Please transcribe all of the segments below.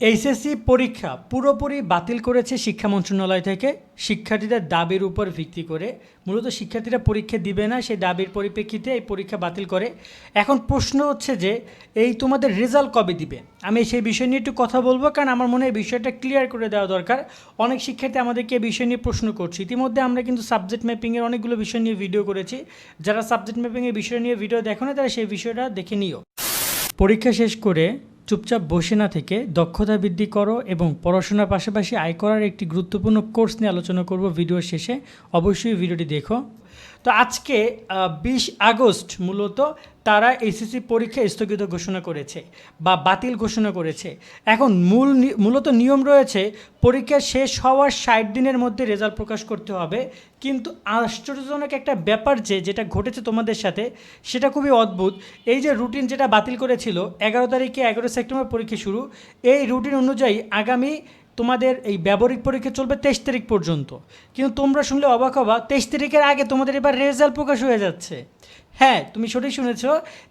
HSC পরীক্ষা পুরোপুরি বাতিল করেছে শিক্ষা মন্ত্রণালয় থেকে। শিক্ষার্থীদের দাবির উপর ভিত্তি করে। মূলত শিক্ষার্থীরা পরীক্ষা দিবে না, সেই দাবির পরিপ্রেক্ষিতে এই পরীক্ষা বাতিল করে। এখন প্রশ্ন হচ্ছে যে, এই তোমাদের রেজাল্ট কবে দিবে? আমি সেই বিষয় নিয়ে একটু কথা বলব, কারণ আমার মনে হয় বিষয়টা ক্লিয়ার করে দেওয়া দরকার। অনেক শিক্ষার্থী আমাদেরকে এই বিষয় নিয়ে প্রশ্ন করছে। ইতিমধ্যে আমরা কিন্তু সাবজেক্ট ম্যাপিংয়ের অনেকগুলো বিষয় নিয়ে ভিডিও করেছি। যারা সাবজেক্ট ম্যাপিংয়ের বিষয় নিয়ে ভিডিও দেখো না, তারা সেই বিষয়টা দেখে নিও। পরীক্ষা শেষ করে চুপচাপ বসে না থেকে দক্ষতা বৃদ্ধি করো এবং পড়াশোনার পাশাপাশি আয় করার একটি গুরুত্বপূর্ণ কোর্স নিয়ে আলোচনা করব ভিডিওর শেষে। অবশ্যই ভিডিওটি দেখো। তো আজকে বিশ আগস্ট মূলত তারা এসএসসি পরীক্ষা স্থগিত ঘোষণা করেছে বা বাতিল ঘোষণা করেছে। এখন মূল মূলত নিয়ম রয়েছে পরীক্ষা শেষ হওয়ার ষাট দিনের মধ্যে রেজাল্ট প্রকাশ করতে হবে। কিন্তু আশ্চর্যজনক একটা ব্যাপার যে, যেটা ঘটেছে তোমাদের সাথে, সেটা খুবই অদ্ভুত। এই যে রুটিন যেটা বাতিল করেছিল, এগারো তারিখে এগারো সেপ্টেম্বর পরীক্ষা শুরু, এই রুটিন অনুযায়ী আগামী তোমাদের এই ব্যবহারিক পরীক্ষা চলবে তেইশ তারিখ পর্যন্ত। কিন্তু তোমরা শুনলে অবাক হবা, তেইশ তারিখের আগে তোমাদের এবার রেজাল্ট প্রকাশ হয়ে যাচ্ছে। হ্যাঁ তুমি সঠিক শুনেছ,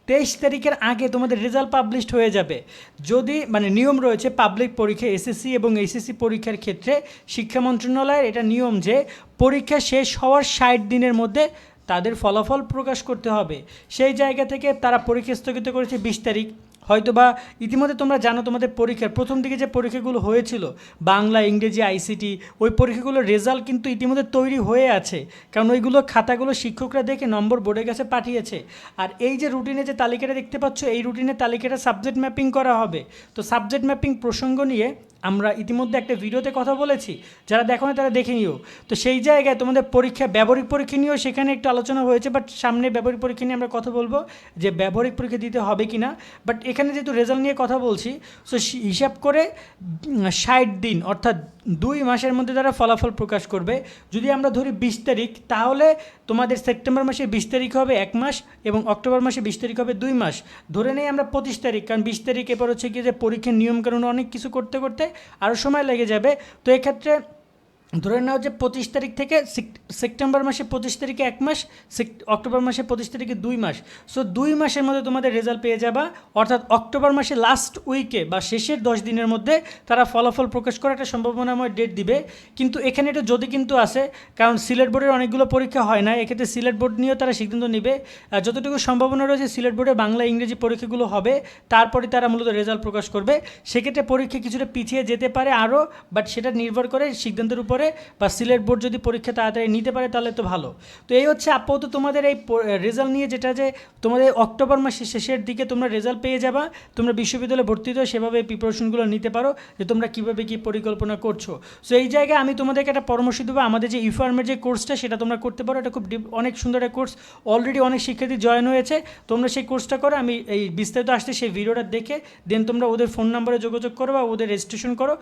তেইশ তারিখের আগে তোমাদের রেজাল্ট পাবলিশড হয়ে যাবে। যদি মানে নিয়ম রয়েছে পাবলিক পরীক্ষা, এসএসসি এবং এইচএসসি পরীক্ষার ক্ষেত্রে শিক্ষা মন্ত্রণালয়ের এটা নিয়ম যে, পরীক্ষা শেষ হওয়ার ষাট দিনের মধ্যে তাদের ফলাফল প্রকাশ করতে হবে। সেই জায়গা থেকে তারা পরীক্ষা স্থগিত করেছে বিশ তারিখ। হয়তোবা ইতিমধ্যে তোমরা জানো তোমাদের পরীক্ষার, প্রথম দিকে যে পরীক্ষাগুলো হয়েছিল, বাংলা, ইংরেজি আইসিটি ওই পরীক্ষাগুলোর রেজাল্ট কিন্তু ইতিমধ্যে তৈরি হয়ে আছে। কারণ ওইগুলো খাতাগুলো শিক্ষকরা দেখে নম্বর বোর্ডের কাছে পাঠিয়েছে। আর এই যে রুটিনে যে তালিকাটা দেখতে পাচ্ছ, এই রুটিনের তালিকাটা সাবজেক্ট ম্যাপিং করা হবে। তো সাবজেক্ট ম্যাপিং প্রসঙ্গ নিয়ে আমরা ইতিমধ্যে একটা ভিডিওতে কথা বলেছি, যারা দেখো না তারা দেখে নিও। তো সেই জায়গায় তোমাদের পরীক্ষা, ব্যবহারিক পরীক্ষা নিয়েও সেখানে একটু আলোচনা হয়েছে বাট সামনে ব্যবহারিক পরীক্ষা নিয়ে আমরা কথা বলব যে ব্যবহারিক পরীক্ষা দিতে হবে কি না বাট এখানে যেহেতু রেজাল্ট নিয়ে কথা বলছি সো হিসাব করে ষাট দিন, অর্থাৎ দুই মাসের মধ্যে তারা ফলাফল প্রকাশ করবে। যদি আমরা ধরি বিশ তারিখ, তাহলে তোমাদের সেপ্টেম্বর মাসে বিশ তারিখ হবে এক মাস এবং অক্টোবর মাসে বিশ তারিখ হবে দুই মাস। ধরে নেই আমরা পঁচিশ তারিখ, কারণ বিশ তারিখ এরপর হচ্ছে কি যে পরীক্ষার নিয়মকানুন অনেক কিছু করতে করতে আরও সময় লেগে যাবে। তো এক্ষেত্রে ধরে নাও যে পঁচিশ তারিখ থেকে সেপ্টেম্বর মাসে পঁচিশ তারিখে এক মাস অক্টোবর মাসে পঁচিশ তারিখে দুই মাস। সো দুই মাসের মধ্যে তোমাদের রেজাল্ট পেয়ে যাবা। অর্থাৎ অক্টোবর মাসে লাস্ট উইকে বা শেষের দশ দিনের মধ্যে তারা ফলাফল প্রকাশ করার একটা সম্ভাবনাময় ডেট দিবে। কিন্তু এখানে এটা যদি কিন্তু আসে, কারণ সিলেট বোর্ডের অনেকগুলো পরীক্ষা হয় না, এক্ষেত্রে সিলেট বোর্ড নিয়েও তারা সিদ্ধান্ত নেবে। যতটুকু সম্ভাবনা রয়েছে, সিলেট বোর্ডে বাংলা, ইংরেজি পরীক্ষাগুলো হবে, তারপরে তারা মূলত রেজাল্ট প্রকাশ করবে। সেক্ষেত্রে পরীক্ষা কিছুটা পিছিয়ে যেতে পারে আরও বাট সেটা নির্ভর করে সিদ্ধান্তের উপরে বা সিলেট বোর্ড যদি পরীক্ষা তাড়াতাড়ি নিতে পারে তাহলে তো ভালো। তো এই হচ্ছে আপাতত তোমাদের এই রেজাল্ট নিয়ে যেটা যে তোমাদের অক্টোবর মাসের শেষের দিকে তোমরা রেজাল্ট পেয়ে যাবা, তোমরা বিশ্ববিদ্যালয়ে ভর্তি হয়ে সেভাবে প্রিপারেশনগুলো নিতে পারো যে তোমরা কীভাবে কী পরিকল্পনা করছ। সো এই জায়গায় আমি তোমাদেরকে একটা পরামর্শ দেবো, আমাদের যে ইফার্মের যে কোর্সটা সেটা তোমরা করতে পারো, এটা খুব অনেক সুন্দর একটা কোর্স অলরেডি অনেক শিক্ষার্থী জয়েন হয়েছে, তোমরা সেই কোর্সটা করো, আমি এই বিস্তারিত আসতে সেই ভিডিওটা দেখে দেন তোমরা ওদের ফোন নাম্বারে যোগাযোগ করো বা ওদের রেজিস্ট্রেশন করো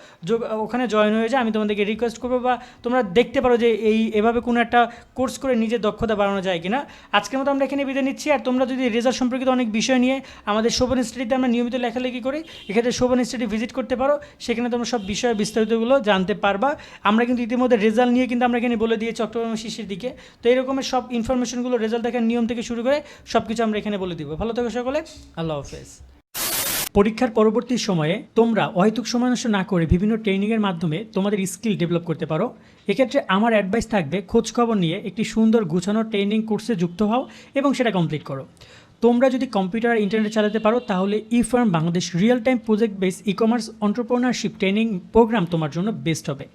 ওখানে জয়েন হয়ে যায় আমি তোমাদেরকে রিকোয়েস্ট করব বা তোমরা দেখতে পারো যে এই এভাবে কোনো একটা কোর্স করে নিজের দক্ষতা বাড়ানো যায় কিনা। আজকের মতো আমরা এখানে বিদায় নিচ্ছি, আর তোমরা যদি রেজাল্ট সম্পর্কিত অনেক বিষয় নিয়ে আমাদের শোভন স্টাডিতে আমরা নিয়মিত লেখালেখি করি, এক্ষেত্রে শোভন স্টাডি ভিজিট করতে পারো, সেখানে তোমরা সব বিষয় বিস্তারিতগুলো জানতে পারবা। আমরা কিন্তু ইতিমধ্যে রেজাল্ট নিয়ে কিন্তু আমরা এখানে বলে দিয়েছি মাসের শেষের দিকে। তো এই রকমের সব ইনফরমেশনগুলো রেজাল্ট দেখার নিয়ম থেকে শুরু করে সব কিছু আমরা এখানে বলে দিব। ভালো থাকো সকলে, আল্লাহ হাফেজ। পরীক্ষার পরবর্তী সময়ে তোমরা অহেতুক সময় নষ্ট না করে বিভিন্ন ট্রেনিংয়ের মাধ্যমে তোমাদের স্কিল ডেভেলপ করতে পারো। এক্ষেত্রে আমার অ্যাডভাইস থাকবে খোঁজ খবর নিয়ে একটি সুন্দর গুছানো ট্রেনিং কোর্সে যুক্ত হও এবং সেটা কমপ্লিট করো। তোমরা যদি কম্পিউটার আর ইন্টারনেট চালাতে পারো, তাহলে e farm Bangladesh real time project base e commerce entrepreneurship training program তোমার জন্য বেস্ট হবে।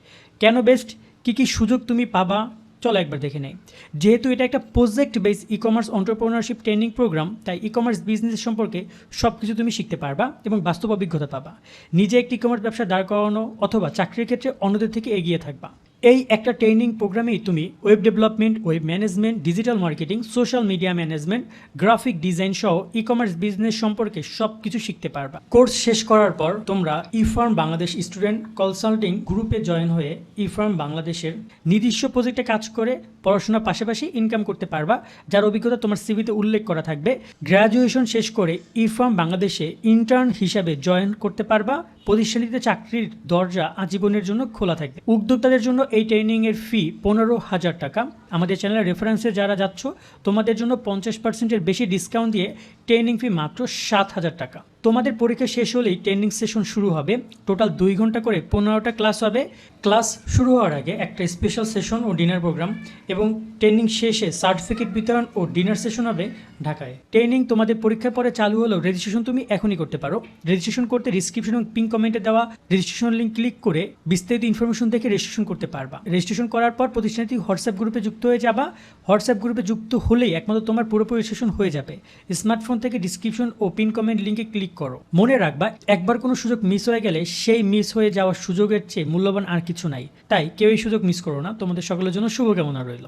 কেন বেস্ট? কী কী সুযোগ তুমি পাবা? চলো একবার দেখে নেই। যেহেতু এটা একটা project base e commerce entrepreneurship training program তাই ই কমার্স বিজনেস সম্পর্কে সব কিছু তুমি শিখতে পারবা এবং বাস্তব অভিজ্ঞতা পাবা। নিজে একটি ই কমার্স ব্যবসা দাঁড় করানো অথবা চাকরির ক্ষেত্রে অন্যদের থেকে এগিয়ে থাকবা। এই একটা ট্রেনিং প্রোগ্রামেই তুমি web development web management digital marketing social media management graphic design সহ ই কমার্স বিজনেস সম্পর্কে সব কিছু শিখতে পারবা। কোর্স শেষ করার পর তোমরা e farm Bangladesh student consulting গ্রুপে জয়েন হয়ে ই ফার্ম বাংলাদেশের নির্দিষ্ট প্রজেক্টে কাজ করে পড়াশোনার পাশাপাশি ইনকাম করতে পারবা, যার অভিজ্ঞতা তোমার সিভিতে উল্লেখ করা থাকবে। গ্র্যাজুয়েশন শেষ করে ই ফার্ম বাংলাদেশে ইন্টার্ন হিসাবে জয়েন করতে পারবা। প্রতিষ্ঠানটিতে চাকরির দরজা আজীবনের জন্য খোলা থাকবে। উদ্যোক্তাদের জন্য এই ট্রেনিংয়ের ফি পনেরো হাজার টাকা। আমাদের চ্যানেলের রেফারেন্সে যারা যাচ্ছ, তোমাদের জন্য পঞ্চাশ পার্সেন্টের বেশি ডিসকাউন্ট দিয়ে ট্রেনিং ফি মাত্র সাত হাজার টাকা। তোমাদের পরীক্ষা শেষ হলেই ট্রেনিং সেশন শুরু হবে। টোটাল দুই ঘণ্টা করে পনেরোটা ক্লাস হবে। ক্লাস শুরু হওয়ার আগে একটা স্পেশাল সেশন ও ডিনার প্রোগ্রাম এবং ট্রেনিং শেষে সার্টিফিকেট বিতরণ ও ডিনার সেশন হবে ঢাকায়। ট্রেনিং তোমাদের পরীক্ষার পরে চালু হলেও রেজিস্ট্রেশন তুমি এখনই করতে পারো। রেজিস্ট্রেশন করতে ডিসক্রিপশন এবং পিন কমেন্টে দেওয়া রেজিস্ট্রেশন লিঙ্ক ক্লিক করে বিস্তারিত ইনফরমেশন দেখে রেজিস্ট্রেশন করতে পারবা। রেজিস্ট্রেশন করার পর প্রতিষ্ঠানটি হোয়াটসঅ্যাপ গ্রুপে যুক্ত হয়ে যাবা। হোয়াটসঅ্যাপ গ্রুপে যুক্ত হলেই একমাত্র তোমার পুরোপুরি রেজিস্ট্রেশন হয়ে যাবে। স্মার্টফোন থেকে ডিসক্রিপশন ও পিন কমেন্ট লিঙ্কে ক্লিক করো। মনে রাখবা, একবার কোনো সুযোগ মিস হয়ে গেলে সেই মিস হয়ে যাওয়ার সুযোগের চেয়ে মূল্যবান আর কিছু নাই। তাই কেউ এই সুযোগ মিস করো না। তোমাদের সকলের জন্য শুভকামনা রইল।